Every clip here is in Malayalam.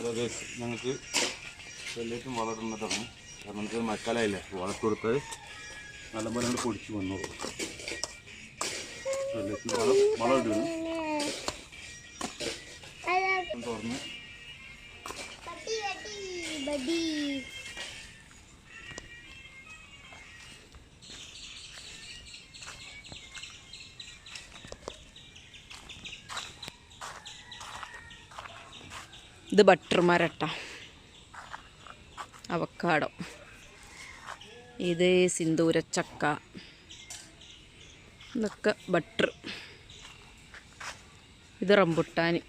അതായത് ഞങ്ങൾക്ക് വെള്ളേറ്റും വളർന്നതാണ് കാരണം നമുക്ക് മഴക്കാലമായില്ലേ വളർത്തുകൊടുത്ത് നല്ലപോലെ അങ്ങോട്ട് പൊടിച്ച് വന്നോളൂ വെള്ളേറ്റിന് വളം വളം ഇടുന്നു. ഇത് ബട്ടർ മരട്ട അവക്കാടോ. ഇത് സിന്ദൂര ചക്ക ഇതൊക്കെ ബട്ടർ. ഇത് റംബുട്ടാൻ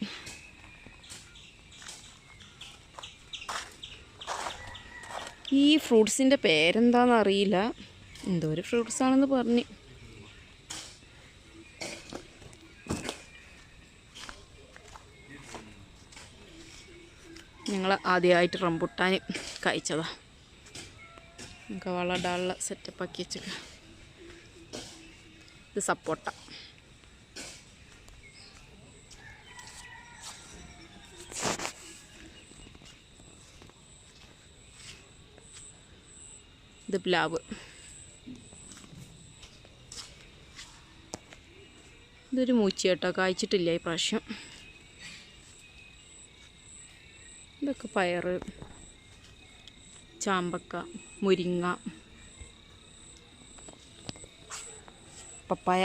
ഈ ഫ്രൂട്ട്സിന്റെ പേരെന്താണെന്ന് അറിയില്ല എന്തോ ഒരു ഫ്രൂട്ട്സ് ആണെന്ന് പറഞ്ഞ്. ഞങ്ങൾ ആദ്യമായിട്ട് റംബുട്ടാൻ കഴിച്ചതാണ് നമുക്ക് വളടാനുള്ള സെറ്റപ്പ് ആക്കി വെച്ചേക്ക. ഇത് സപ്പോട്ട. ഇത് പ്ലാവ്. ഇതൊരു മൂച്ചി കേട്ടോ കായ്ച്ചിട്ടില്ല ഈ പ്രാവശ്യം. ഇതൊക്കെ പയർ ചാമ്പക്ക മുരിങ്ങ പപ്പായ.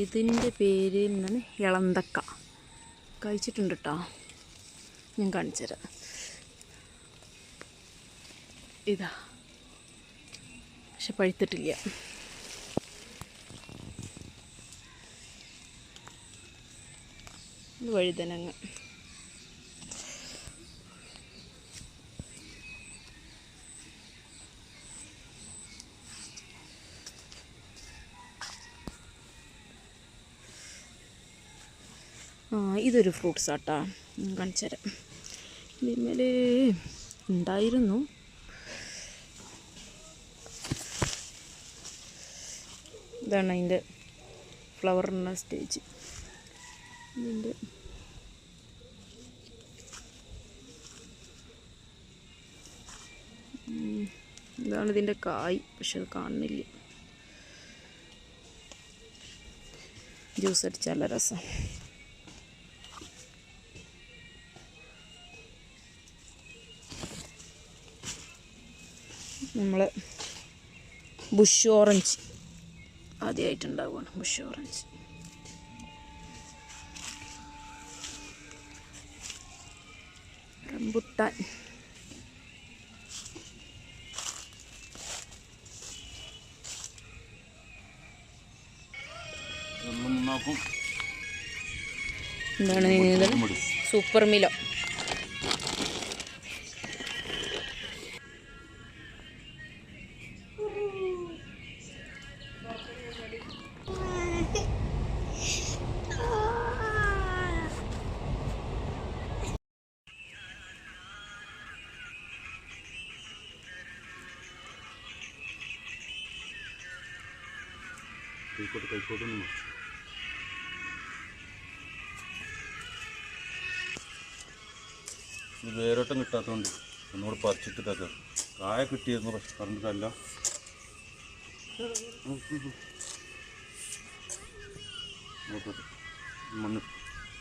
ഇതിന്റെ പേര് എന്താണ് ഇളന്തക്ക. കഴിച്ചിട്ടുണ്ട് കേട്ടോ ഞാൻ കാണിച്ചുതരാം ഇതാ. പക്ഷെ പഴുത്തിട്ടില്ല. വഴുതനങ്ങ. ഇതൊരു ഫ്രൂട്ട്സ് ആട്ടാ. കാണിച്ചര ഇതിന്മേൽ ഉണ്ടായിരുന്നു. ഇതാണ് അതിന്റെ ഫ്ലവറിന്റെ സ്റ്റേജ് ഇതിന്റെ ഇതാണ് ഇതിന്റെ കായ് പക്ഷെ അത് കാണുന്നില്ല. ജ്യൂസ് അടിച്ചാൽ രസം. നമ്മൾ ബുഷ് ഓറഞ്ച്. ആദ്യമായിട്ടുണ്ടാവുകയാണ് ബുഷ് ഓറഞ്ച്. റംബുട്ടാൻ. എന്താണ് സൂപ്പർ മിലോ. കൈക്കോട്ട് കൈക്കോട്ട് ഒന്ന് മുറിച്ചു. ഇത് വേരോട്ടം കിട്ടാത്തതുകൊണ്ട് ഒന്നുകൂടെ പറിച്ചിട്ടിട്ടൊക്കെ കായ കിട്ടിയിരുന്നു പക്ഷെ പറഞ്ഞിട്ടല്ല.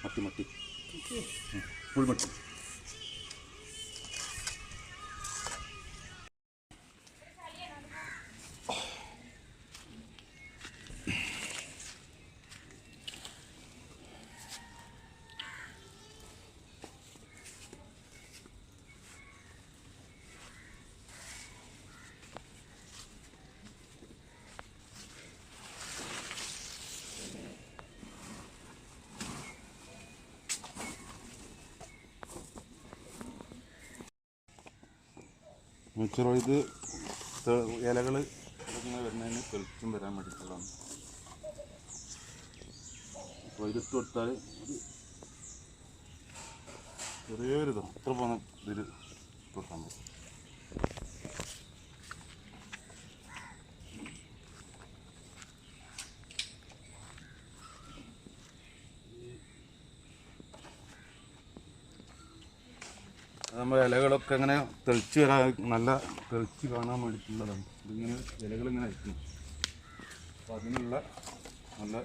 മത്തി മത്തി. പുൽമട്ടി മിച്ചറോ ഇത് ഇലകൾ ഇങ്ങനെ വരുന്നതിന് തെളിച്ചം വരാൻ വേണ്ടിയിട്ടുള്ളതാണ്. അപ്പോൾ ഇതിട്ട് കൊടുത്താൽ ഇത് ചെറിയൊരു ഇതാണ് ഇത്ര പോകുന്ന ഇതിൽ കൊടുക്കാൻ മതി നമ്മുടെ ഇലകളൊക്കെ ഇങ്ങനെ തെളിച്ച് വരാൻ നല്ല തെളിച്ച് കാണാൻ വേണ്ടിയിട്ടുള്ളതാണ്. ഇതിങ്ങനെ ഇലകളിങ്ങനെ അയക്കും അപ്പോൾ അതിനുള്ള നല്ല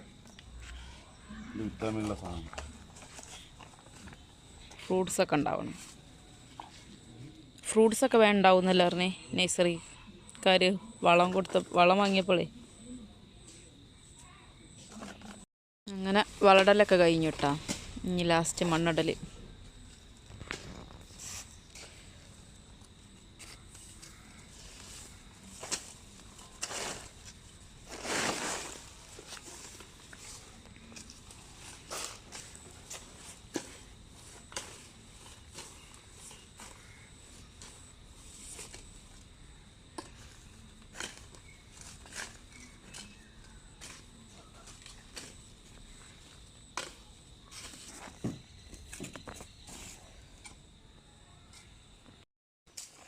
വിറ്റാമിനുള്ള സാധനം. ഫ്രൂട്ട്സ് ഒക്കെ ഉണ്ടാവണം. ഫ്രൂട്ട്സ് ഒക്കെ വേണ്ടാവുന്നല്ലോ അറിഞ്ഞേ നഴ്സറിക്കാർ വളം കൊടുത്ത വളം വാങ്ങിയപ്പോഴേ അങ്ങനെ വളടലൊക്കെ കഴിഞ്ഞു കേട്ടോ. ഇനി ലാസ്റ്റ് മണ്ണിടൽ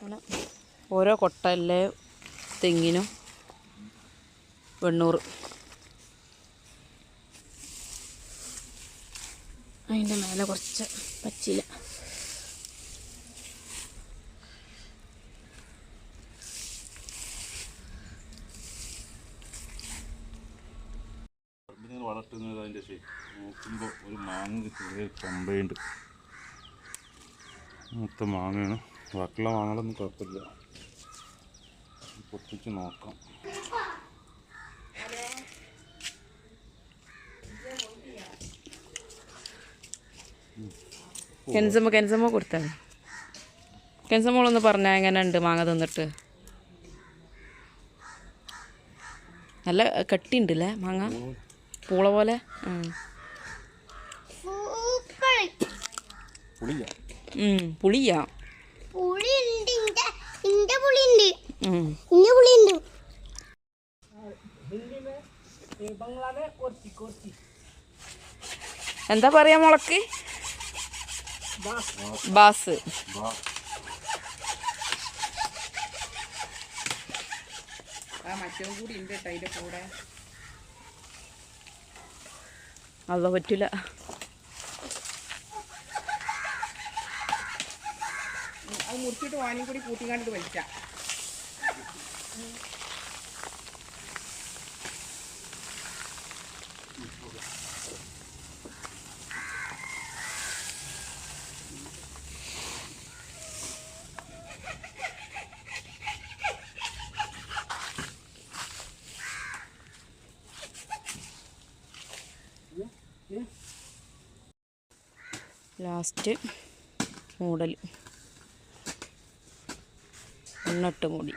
അങ്ങനെ ഓരോ കൊട്ടയിലെ തെങ്ങിനും വെണ്ണൂറ്. അതിന്റെ മേലെ കുറച്ച് പച്ചില. വളർത്തുന്നത് അതിന്റെ ശരി നോക്കുമ്പോൾ ഒരു മാങ്ങ ചെറിയ കമ്പയുണ്ട്. മൊത്തം മാങ്ങയാണ്. ബാക്കിയുള്ള മാങ്ങകളൊന്നും കുഴപ്പമില്ല. പൊട്ടിച്ച് നോക്കാം. കെൻസമ്മ കെൻസമ്മ കൊടുത്താൽ കെൻസമ്മോളൊന്ന് പറഞ്ഞാൽ എങ്ങനെ ഉണ്ട് മാങ്ങ തിന്നിട്ട്? നല്ല കട്ടിയുണ്ടല്ലേ മാങ്ങ? പൂള പോലെ? പുളിയ? എന്താ പറയാ മുളക്ക്? ബാസ്. അല്ല പറ്റൂല. അത് മുറിച്ചിട്ട് വാനിയും കൂടി കൂട്ടിക്കാണ്ടിട്ട് വലിക്കാം. ലാസ്റ്റ് മൂടൽ. എണ്ണട്ട് മൂടി.